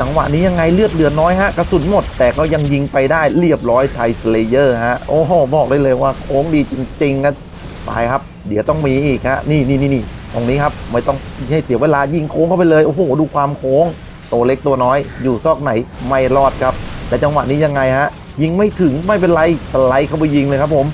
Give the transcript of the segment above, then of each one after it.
จังหวะนี้ยังไงเลือดเหลือน้อยฮะ กระสุนหมดแต่ก็ยังยิงไปได้เรียบร้อยไทยสเลเยอร์ฮะ โอ้โห บอกได้เลยว่าโค้งดีจริงๆนะไปครับ เดี๋ยวต้องมีอีกฮะ นี่นี่นี่นี่ตรงนี้ครับ ไม่ต้องให้เสียเวลายิงโค้งเข้าไปเลย โอ้โห ดูความโค้ง ตัวเล็กตัวน้อย อยู่ซอกไหนไม่รอดครับ แต่จังหวะนี้ยังไงฮะ ยิงไม่ถึงไม่เป็นไรสไลด์เข้าไปยิงเลยครับผม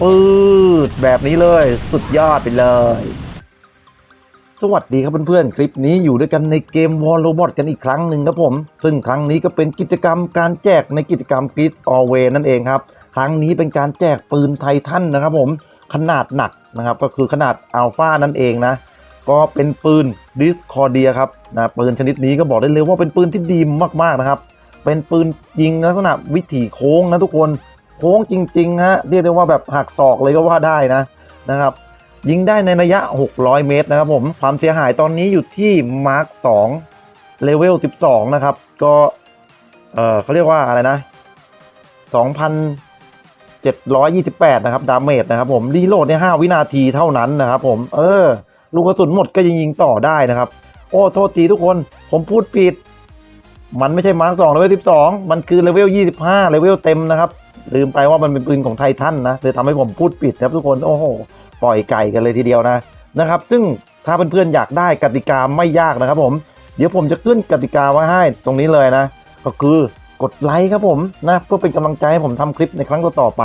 ปืดแบบนี้เลย สุดยอดไปเลย สวัสดีครับเพื่อนๆ คลิปนี้อยู่ด้วยกันในเกม War Robot กันอีกครั้งหนึ่งครับผม ซึ่งครั้งนี้ก็เป็นกิจกรรมการแจกในกิจกรรม g r i d Always นั่นเองครับ ครั้งนี้เป็นการแจกปืนไททันนะครับผมขนาดหนักนะครับก็คือขนาดอัลฟานั่นเองนะ ก็เป็นปืน Discordia ครับนะปืนชนิดนี้ก็บอกได้เลยว่าเป็นปืนที่ดีมากๆนะครับ เป็นปืนยิงลักษณะวิถีโค้งนะทุกคนโค้งจริงๆฮะเรียกได้ว่าแบบหักศอกเลยก็ว่าได้นะนะครับ ยิงได้ในระยะ 600 เมตรนะครับผม ความเสียหายตอนนี้อยู่ที่มาร์ค2เลเวล 12 นะครับ ก็ เออเขาเรียกว่าอะไรนะ 2,728 นะครับ ดาเมจนะครับผม รีโหลดใน5วินาทีเท่านั้นนะครับผม เออ ลูกกระสุนหมดก็ยังยิงต่อได้นะครับ โอ้ โทษทีทุกคน ผมพูดผิด มันไม่ใช่มาร์ค2เลเวล 12 มันคือเลเวล 25 เลเวลเต็มนะครับ ลืมไปว่ามันเป็นปืนของไททันนะเลยทำให้ผมพูดผิดครับทุกคนโอ้โหปล่อยไก่กันเลยทีเดียวนะนะครับ ซึ่งถ้าเพื่อนๆอยากได้กติกาไม่ยากนะครับ ผม เดี๋ยวผมจะขึ้นกติกาไว้ให้ตรงนี้เลยนะ ก็คือกดไลค์ครับผมนะเพื่อเป็นกำลังใจให้ผมทำคลิปในครั้งต่อๆไป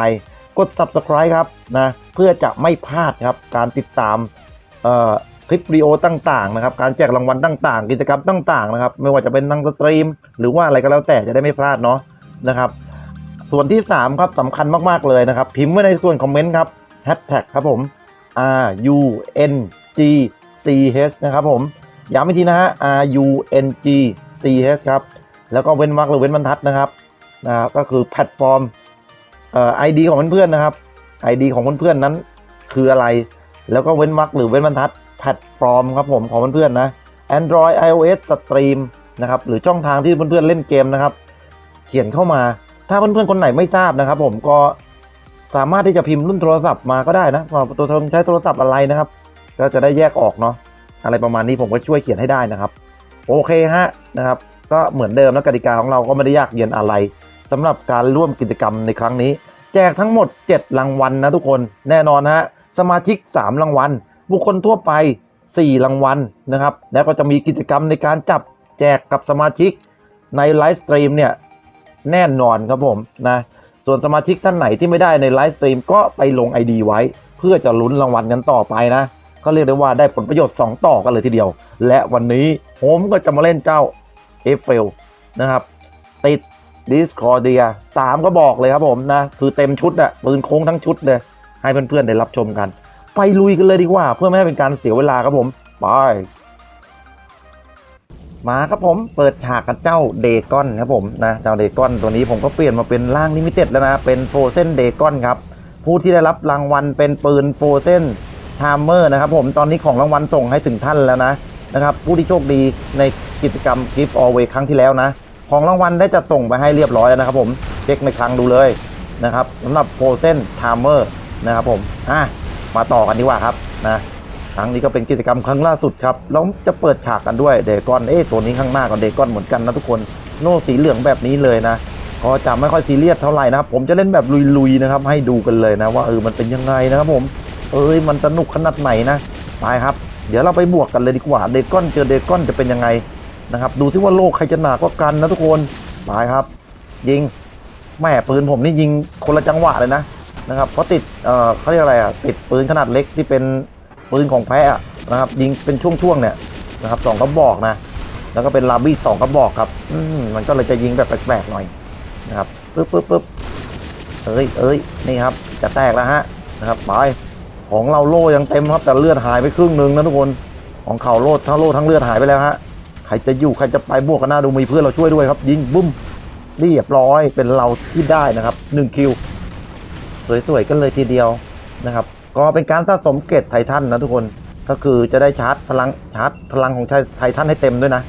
กด subscribe ครับนะเพื่อจะไม่พลาดครับการติดตามคลิปวิดีโอต่างๆนะครับการแจกรางวัลต่างๆ กิจกรรมต่างๆนะครับไม่ว่าจะเป็นนังสตรีม หรือว่าอะไรก็แล้วแต่จะได้ไม่พลาดเนาะนะครับ ส่วนที่ 3 ครับสำคัญมาก ๆ เลยนะครับ พิมพ์ไว้ในส่วนคอมเมนต์ครับแฮชแท็กครับผม R U N G C H นะครับผม ย้ำอีกทีนะฮะ R U N G C H ครับ แล้วก็เว้นวรรคหรือเว้นบรรทัดนะครับนะบก็คือแพลตฟอร์มเอ่อ ID ของเพื่อนๆนะครับ ID ของเพื่อนๆนั้นคืออะไร แล้วก็เว้นวรรคหรือเว้นบรรทัดแพลตฟอร์มครับผมของเพื่อนๆนะ Android iOS Stream นะครับหรือช่องทางที่เพื่อนๆเล่นเกมนะครับ เขียนเข้ามา ถ้าเพื่อนๆคนไหนไม่ทราบนะครับผมก็สามารถที่จะพิมพ์รุ่นโทรศัพท์มาก็ได้นะว่าตัวเธอใช้โทรศัพท์อะไรนะครับ ก็จะได้แยกออกเนาะอะไรประมาณนี้ผมก็ช่วยเขียนให้ได้นะครับ โอเคฮะนะครับ ก็เหมือนเดิมแล้วกติกาของเราก็ไม่ได้ยากเย็นอะไรสำหรับการร่วมกิจกรรมในครั้งนี้ แจกทั้งหมด 7 รางวัลนะทุกคนแน่นอนฮะสมาชิก 3 รางวัล บุคคลทั่วไป 4 รางวัลนะครับ แล้วก็จะมีกิจกรรมในการจับแจกกับสมาชิกในไลฟ์สตรีมเนี่ย แน่นอนครับผมนะส่วนสมาชิกท่านไหนที่ไม่ได้ในไลฟ์สตรีมก็ไปลง ID ไว้ เพื่อจะลุ้นรางวัลกันต่อไปนะก็เรียกได้ว่าได้ผลประโยชน์ 2 ต่อกันเลยทีเดียว และวันนี้ผมก็จะมาเล่นเจ้าเอฟเฟลนะครับ ติด Discordia สามก็บอกเลยครับผมนะ คือเต็มชุดอะปืนโค้งทั้งชุดเลย ให้เพื่อนๆได้รับชมกัน ไปลุยกันเลยดีกว่า เพื่อไม่ให้เป็นการเสียเวลาครับผม ไป มาครับผมเปิดฉากกับเจ้าเดกอนครับผมนะเจ้าเดกอนตัวนี้ผมก็เปลี่ยนมาเป็นร่างลิมิเต็ดแล้วนะเป็นโฟเซนเดกอนครับผู้ที่ได้รับรางวัลเป็นปืนโฟเซนทามเมอร์นะครับผมตอนนี้ของรางวัลส่งให้ถึงท่านแล้วนะนะครับผู้ที่โชคดีในกิจกรรม Gift Always ครั้งที่แล้วนะ ของรางวัลได้จะส่งไปให้เรียบร้อยแล้วนะครับผมเช็คในครั้งดูเลยนะครับสำหรับโฟเซนทามเมอร์นะครับผมอะมาต่อกันดีกว่าครับนะ ครั้งนี้ก็เป็นกิจกรรมครั้งล่าสุดครับแล้วจะเปิดฉากกันด้วยเดกอนเอ๊ะตัวนี้ข้างหน้ากับเดกอนเหมือนกันนะทุกคนโน่สีเหลืองแบบนี้เลยนะก็จะไม่ค่อยซีเรียสเท่าไหร่นะครับผมจะเล่นแบบลุยๆนะครับ ให้ดูกันเลยนะว่าเออมันเป็นยังไงนะครับผมเอ้ยมันสนุกขนาดไหนนะไปครับ เดี๋ยวเราไปบวกกันเลยดีกว่าเดกอนเจอเดกอนจะเป็นยังไงนะครับ ดูที่ว่าโลกใครจะหนากว่ากันนะทุกคนไปครับ ยิงแม่ปืนผมนี่ยิงคนละจังหวะเลยนะนะครับเพราะติดเอ่อเขาเรียกอะไรอะติดปืนขนาดเล็กที่เป็น ปืนของแพ้อะนะครับยิงเป็นช่วงๆเนี่ยนะครับสองกระบอกนะ แล้วก็เป็นลาบี้สองกระบอกครับ อืมมันก็เลยจะยิงแบบแปลกๆหน่อยนะครับปึ๊บปึ๊บปึ๊บเอ้ยเอ้ยนี่ครับ จะแตกแล้วฮะนะครับไปของเราโล่ยังเต็มครับ แต่เลือดหายไปครึ่งหนึ่งนะทุกคนของเขาโล่ทั้งโล่ทั้งเลือดหายไปแล้วฮะใครจะอยู่ใครจะไปบวกกันหน้าดูมีเพื่อนเราช่วยด้วยครับ ยิงบุ้มเรียบร้อยเป็นเราที่ได้นะครับหนึ่งคิวสวยๆกันเลยทีเดียวนะครับ ก็เป็นการสะสมเกรดไททันนะทุกคนก็คือจะได้ชาร์จพลังชาร์จพลังของไททันให้เต็มด้วยนะ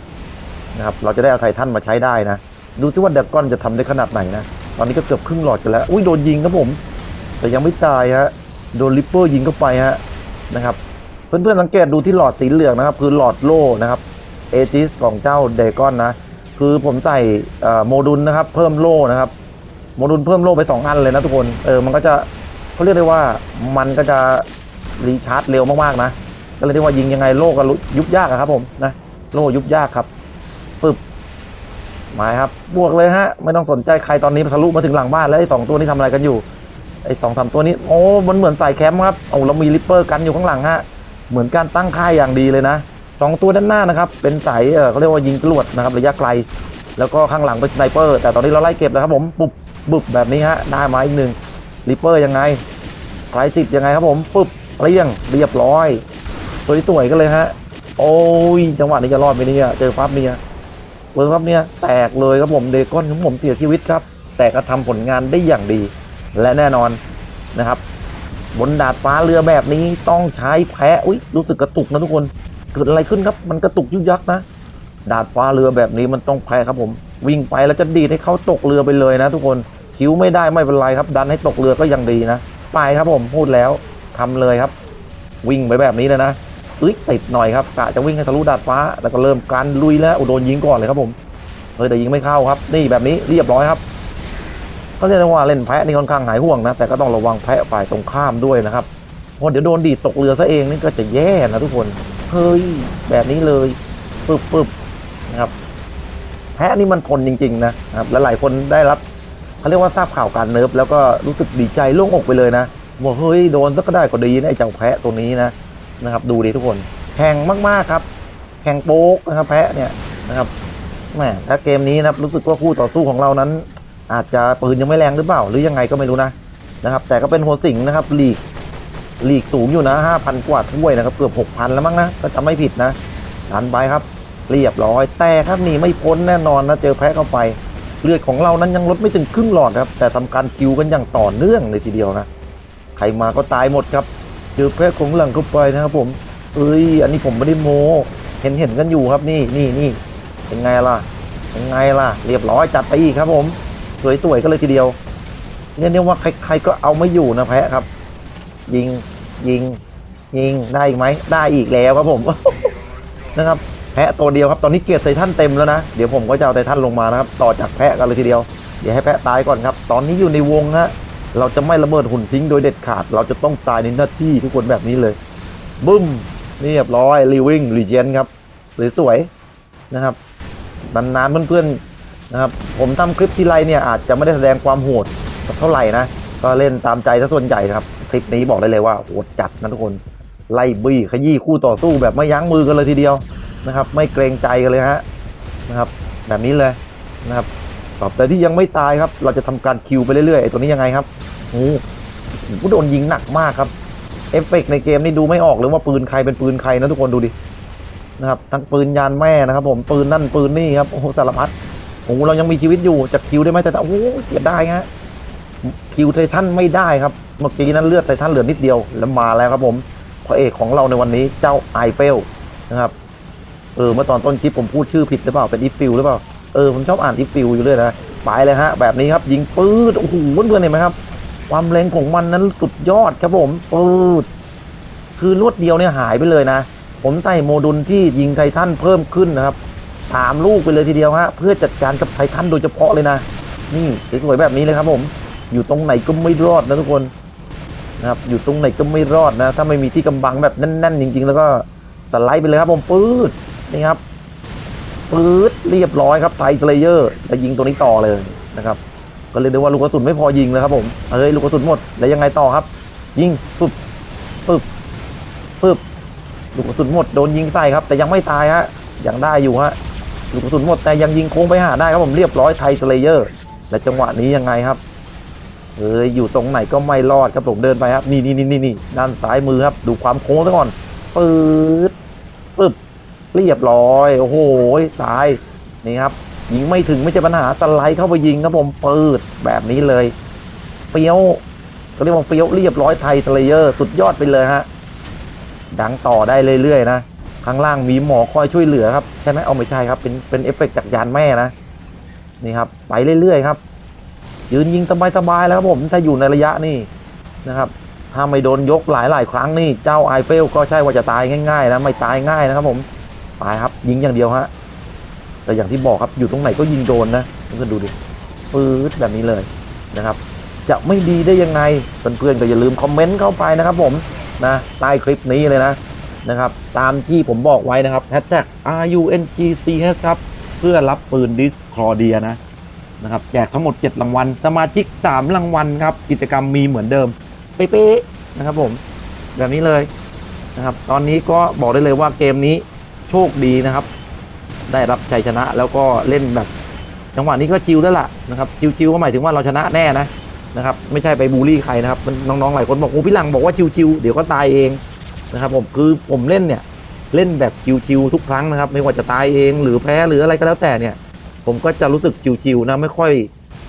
นะครับเราจะได้เอาไททันมาใช้ได้นะ ดูที่ว่าเดก้อนจะทำได้ขนาดไหนนะ ตอนนี้ก็เกือบครึ่งหลอดกันแล้ว อุ้ยโดนยิงครับผม แต่ยังไม่ตายฮะโดนลิปเปอร์ยิงเข้าไปฮะนะครับ เพื่อนๆสังเกตดูที่หลอดสีเหลืองนะครับ คือหลอดโล่นะครับเอจิสของเจ้าเดก้อนนะ คือผมใส่โมดูลนะครับ เพิ่มโล่นะครับ โมดูลเพิ่มโล่ไปสองอันเลยนะทุกคนเออมันก็จะ เขาเรียกได้ว่ามันก็จะรีชาร์จเร็วมากๆนะก็เลยเรียกว่ายิงยังไงโล่ก็ยุบยากครับผมนะโลยุบยากครับปึบหมายครับ บวกเลยฮะ ไม่ต้องสนใจใครตอนนี้ทะลุมาถึงหลังบ้านแล้วไอ้สองตัวนี้ทำอะไรกันอยู่ไอ้สองสามตัวนี้โอ้มันเหมือนใส่แคมป์ครับโอ้เรามีริปเปอร์กันอยู่ข้างหลังฮะเหมือนการตั้งค่ายอย่างดีเลยนะสองตัวด้านหน้านะครับเป็นสายเออเขาเรียกว่ายิงจรวดนะครับระยะไกล แล้วก็ข้างหลังเป็นสไนเปอร์แต่ตอนนี้เราไล่เก็บแล้วครับผมปุบบุบแบบนี้ฮะได้มาอีกหนึ่ง ริปเปอร์ยังไงไกลสิบยังไงครับผมปุ๊บเรียงเรียบร้อยสวยๆกันเลยฮะ โอ้ยจังหวะนี้จะรอดไหมเนี่ยเจอฟับเนี่ยเจอฟับเนี่ยแตกเลยครับผมเดกอนของผมเสียชีวิตครับ แต่ก็ทำผลงานได้อย่างดี และแน่นอนนะครับ บนดาดฟ้าเรือแบบนี้ต้องใช้แพะอุ้ยรู้สึกกระตุกนะทุกคนเกิดอะไรขึ้นครับ มันกระตุกยุกยักนะ ดาดฟ้าเรือแบบนี้มันต้องแพ้ครับผม วิ่งไปแล้วจะดีดให้เขาตกเรือไปเลยนะทุกคน คิ้วไม่ได้ไม่เป็นไรครับ ดันให้ตกเรือก็ยังดีนะ ไปครับผมพูดแล้วทำเลยครับ วิ่งไปแบบนี้เลยนะเอ้ยติดหน่อยครับกะจะวิ่งให้ทะลุดาดฟ้า แล้วก็เริ่มการลุยแล้วโดนยิงก่อนเลยครับผมเฮ้ยแต่ยิงไม่เข้าครับ นี่แบบนี้เรียบร้อยครับก็เรียกว่าเล่นแพะนี่ค่อนข้างหายห่วงนะแต่ก็ต้องระวังแพะฝ่ายตรงข้ามด้วยนะครับเพราะเดี๋ยวโดนดีตกเรือซะเองนี่ก็จะแย่นะทุกคนเฮ้ยแบบนี้เลยปึ๊บปึ๊บนะครับแพะนี่มันทนจริง ๆ นะครับและหลายคนได้รับ เขาเรียกว่าทราบข่าวการเนิร์ฟแล้วก็รู้สึกดีใจโล่งอกไปเลยนะบอกเฮ้ยโดนสักก็ได้ก็ดีนะไอ้เจ้าแพะตัวนี้นะนะครับ ดูดิทุกคนแข่งมากๆครับ แข่งโป๊กนะครับ แพะเนี่ยนะครับแหมถ้าเกมนี้นะครับรู้สึกว่าคู่ต่อสู้ของเรานั้น อาจจะปืนยังไม่แรงหรือเปล่า หรือยังไงก็ไม่รู้นะนะครับ แต่ก็เป็นหัวสิงนะครับลีกลีกสูงอยู่นะห้าพันกว่าถ้วยนะครับเกือบหกพันแล้วมั้งนะก็จะไม่ผิดนะดันไปครับ เรียบร้อยแต่ครับหนี่ไม่พ้นแน่นอนนะเจอแพ้เข้าไป เลือดของเรานั้นยังลดไม่ถึงครึ่งหลอดครับ แต่ทำการคิวกันอย่างต่อเนื่องเลยทีเดียวนะ ใครมาก็ตายหมดครับ เจอแพ้ของหลังเข้าไปนะครับผม เอ้ย อันนี้ผมไม่ได้โม เห็นเห็นกันอยู่ครับนี่นี่นี่เป็นไงล่ะเป็นไงล่ะ เรียบร้อยจัดไปอีกครับผม สวยๆก็เลยทีเดียว เนี่ยเรียกว่าใครๆก็เอาไม่อยู่นะแพ้ครับ ยิงยิงยิงได้อีกไหมได้อีกแล้วครับผมนะครับะตัวเดียวครับตอนนี้เกียรติไททันเต็มแล้วนะเดี๋ยวผมก็จะเอาไททันลงมานะครับต่อจากแพะกันเลยทีเดียวเดี๋ยวให้แพะตายก่อนครับ ตอนนี้อยู่ในวงฮะเราจะไม่ระเบิดหุ่นทิ้งโดยเด็ดขาด เราจะต้องตายในหน้าที่ทุกคนแบบนี้เลยบึ้มเรียบร้อยรีวิ่งรีเจนครับสวยๆนะครับนานๆเพื่อนๆนะครับ ผมทำคลิปทีไรเนี่ยอาจจะไม่ได้แสดงความโหดสักเท่าไหร่นะก็เล่นตามใจซะส่วนใหญ่ครับคลิปนี้บอกได้เลยว่าโหดจัดนะทุกคนไล่บี้ขยี้คู่ต่อสู้แบบไม่ยั้งมือกันเลยทีเดียว นะครับ ไม่เกรงใจกันเลยฮะนะครับ แบบนี้เลยนะครับตอบแต่ที่ยังไม่ตายครับ เราจะทำการคิวไปเรื่อยๆไอ้ตัวนี้ยังไงครับโอ้โหโดนยิงหนักมากครับเอฟเฟกต์ในเกมนี่ดูไม่ออกเลยว่าปืนใครเป็นปืนใครนะทุกคนดูดินะครับทั้งปืนยานแม่นะครับ ผมปืนนั่นปืนนี่ครับโอ้โหสารพัดโอ้เรายังมีชีวิตอยู่จะคิวได้ไหมแต่โอ้เสียดายฮะคิวไททันไม่ได้ครับเมื่อกี้นั้นเลือดไททันเหลือนิดเดียวแล้วมาแล้วครับผมพระเอกของเราในวันนี้เจ้าไอเฟลนะครับ เออเมื่อตอนต้นคลิปผมพูดชื่อผิดหรือเปล่าเป็นอีฟิลหรือเปล่าเออผมชอบอ่านอีฟิลอยู่เลยนะไปเลยฮะ แบบนี้ครับยิงปืดโอ้โหเพื่อนๆเห็นไหมครับ ความแรงของมันนั้นสุดยอดครับผมปืดคือรวดเดียวเนี่ยหายไปเลยนะ ผมใส่โมดูลที่ยิงไททันเพิ่มขึ้นนะครับสามลูกไปเลยทีเดียวฮะเพื่อจัดการกับไททันโดยเฉพาะเลยนะ นี่สวยๆแบบนี้เลยครับผม อยู่ตรงไหนก็ไม่รอดนะทุกคนนะครับอยู่ตรงไหนก็ไม่รอดนะ ถ้าไม่มีที่กำบังแบบแน่นๆจริง ๆ แล้วก็สไลด์ไปเลยครับผมปื๊ด นี่ครับปื๊ดเรียบร้อยครับไทสเลเยอร์แล้วยิงตัวนี้ต่อเลยนะครับ ก็เลยได้ว่าลูกกระสุนไม่พอยิงแล้วครับผมเฮ้ยลูกกระสุนหมดแล้วยังไงต่อครับ ยิงปึ๊บปึ๊บปึ๊บลูกกระสุนหมดโดนยิงใส่ครับ แต่ยังไม่ตายฮะยังได้อยู่ฮะลูกกระสุนหมดแต่ยังยิงโค้งไปหาได้ครับผมเรียบร้อยไทสเลเยอร์และจังหวะนี้ยังไงครับเอ้ยอยู่ตรงไหนก็ไม่รอดครับผมเดินไปครับ นี่นี่นี่นี่นี่ด้านซ้ายมือครับ ดูความโค้งซะก่อนปื๊ดปึ๊บ เรียบร้อย โอ้โหตายนี่ครับยิงไม่ถึงไม่ใช่ปัญหาสไลด์เข้าไปยิงครับผมปืดแบบนี้เลยเฟี้ยวเขาเรียกว่าเฟี้ยวเรียบร้อยไทยสเลเยอร์สุดยอดไปเลยฮะดังต่อได้เรื่อยๆนะข้างล่างมีหมอคอยช่วยเหลือครับใช่ไหมเอาไม่ใช่ครับเป็นเป็นเอฟเฟกต์จากยานแม่นะนี่ครับไปเรื่อยๆครับ ยืนยิงสบายๆแล้วครับผมถ้าอยู่ในระยะนี่นะครับถ้าไม่โดนยกหลายๆครั้งนี่เจ้าไอเฟลก็ใช่ว่าจะตายง่ายๆนะไม่ตายง่ายนะครับผม ไปครับ ยิงอย่างเดียวฮะ แต่อย่างที่บอกครับอยู่ตรงไหนก็ยิงโดนนะเพื่อนดูดิปื๊ดแบบนี้เลยนะครับ จะไม่ดีได้ยังไงเพื่อนๆก็อย่าลืมคอมเมนต์เข้าไปนะครับ ผมนะใต้คลิปนี้เลยนะนะครับ ตามที่ผมบอกไว้นะครับ hashtag RUNGCH ครับ เพื่อรับปืนดิสคลอเดียนะนะครับแจกทั้งหมด 7 รางวัล สมาชิก 3 รางวัลครับ กิจกรรมมีเหมือนเดิม เป๊ะๆนะครับผม แบบนี้เลยนะครับ ตอนนี้ก็บอกได้เลยว่าเกมนี้ โชคดีนะครับ ได้รับชัยชนะแล้วก็เล่นแบบจังหวะนี้ก็ชิลแล้วล่ะนะครับชิลๆก็หมายถึงว่าเราชนะแน่นะนะครับ ไม่ใช่ไปบูลลี่ใครนะครับน้องๆหลายคนบอกโอ้พี่หลังบอกว่าชิลๆเดี๋ยวก็ตายเองนะครับ ผมคือผมเล่นเนี่ยเล่นแบบชิวๆทุกครั้งนะครับ ไม่ว่าจะตายเองหรือแพ้หรืออะไรก็แล้วแต่เนี่ย ผมก็จะรู้สึกชิวๆนะไม่ค่อย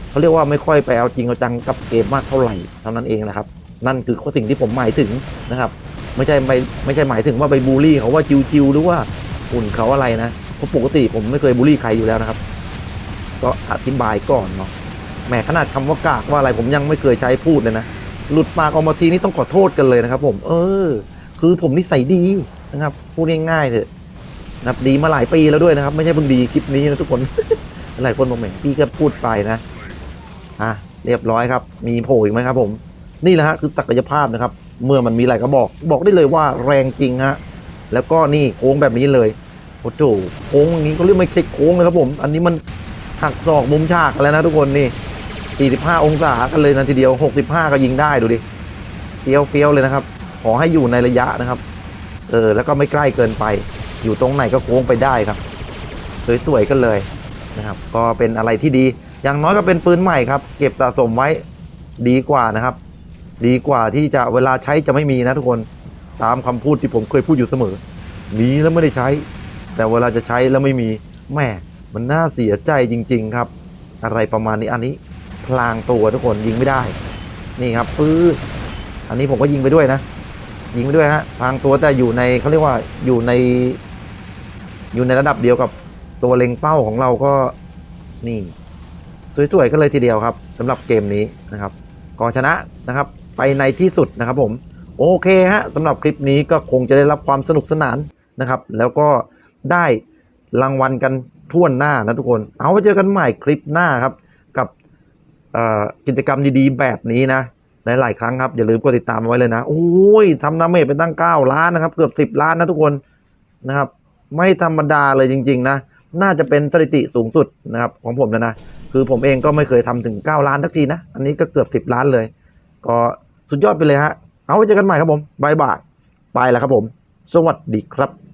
เขาเรียกว่าไม่ค่อยไปเอาจริงเอาจังกับเกมมากเท่าไหร่เท่านั้นเองนะครับ นั่นคือสิ่งที่ผมหมายถึงนะครับ ไม่ใช่ไปไม่ใช่หมายถึงว่าไปบูลลี่เขาว่าชิวๆหรือว่า หุ่นเขาอะไรนะเพราะปกติผมไม่เคยบูลลี่ใครอยู่แล้วนะครับ ก็อธิบายก่อนเนาะแหมขนาดคำว่ากากว่าอะไรผมยังไม่เคยใช้พูดเลยนะหลุดปากออกมาทีนี้ต้องขอโทษกันเลยนะครับ ผม เออ คือผมนิสัยดีนะครับพูดง่ายๆเถอะนะครับดีมาหลายปีแล้วด้วยนะครับ ไม่ใช่เพิ่งดีคลิปนี้นะทุกคนหลายคนบอกแหมพี่ก็พูดไปนะอะเรียบร้อยครับ มีโผล่อีกไหมครับ ผม นี่แหละฮะคือศักยภาพนะครับ เมื่อมันมีอะไรก็บอก บอกได้เลยว่าแรงจริงฮะ แล้วก็นี่โค้งแบบนี้เลยโอ้โหโค้งอย่างนี้ก็เรียกไม่ใช่โค้งนะครับผม อันนี้มันหักศอกมุมฉากแล้วนะทุกคนนี่ 45 องศากันเลยนะทีเดียว 65 ก็ยิงได้ดูดิเฟี้ยวเฟี้ยวเลยนะครับ ขอให้อยู่ในระยะนะครับ เออ แล้วก็ไม่ใกล้เกินไป อยู่ตรงไหนก็โค้งไปได้ครับ สวยๆกันเลยนะครับ ก็เป็นอะไรที่ดี อย่างน้อยก็เป็นปืนใหม่ครับ เก็บสะสมไว้ดีกว่านะครับ ดีกว่าที่จะเวลาใช้จะไม่มีนะทุกคน ตามคำพูดที่ผมเคยพูดอยู่เสมอ มีแล้วไม่ได้ใช้ แต่เวลาจะใช้แล้วไม่มีแม่มันน่าเสียใจจริง ๆครับ อะไรประมาณนี้อันนี้ พลางตัวทุกคนยิงไม่ได้ นี่ครับปื้ออันนี้ผมก็ยิงไปด้วยนะ ยิงไปด้วยฮะพลางตัวแต่อยู่ในเขาเรียกว่าอยู่ใน อยู่ในระดับเดียวกับตัวเล็งเป้าของเราก็นี่สวยๆกันเลยทีเดียวครับสำหรับเกมนี้นะครับก็ชนะนะครับ ไปในที่สุดนะครับผม โอเคฮะสำหรับคลิปนี้ก็คงจะได้รับความสนุกสนานนะครับ แล้วก็ได้รางวัลกันทั่วหน้านะทุกคน เอาไว้เจอกันใหม่คลิปหน้าครับ กับกิจกรรมดีๆ แบบนี้นะหลายๆครั้งครับ อย่าลืมกดติดตามไว้เลยนะโอ้ยทำน้ำเมจเป็นตั้ง 9 ล้านนะครับ เกือบ 10 ล้านนะทุกคนนะครับ ไม่ธรรมดาเลยจริง ๆ นะ น่าจะเป็นสถิติสูงสุดนะครับ ของผมแล้วนะ คือผมเองก็ไม่เคยทำถึง 9 ล้านทักทีนะ อันนี้ก็เกือบ 10 ล้านเลย ก็สุดยอดไปเลยฮะ เอาไว้เจอกันใหม่ครับผมบายบาย ไปแล้วครับผม สวัสดีครับ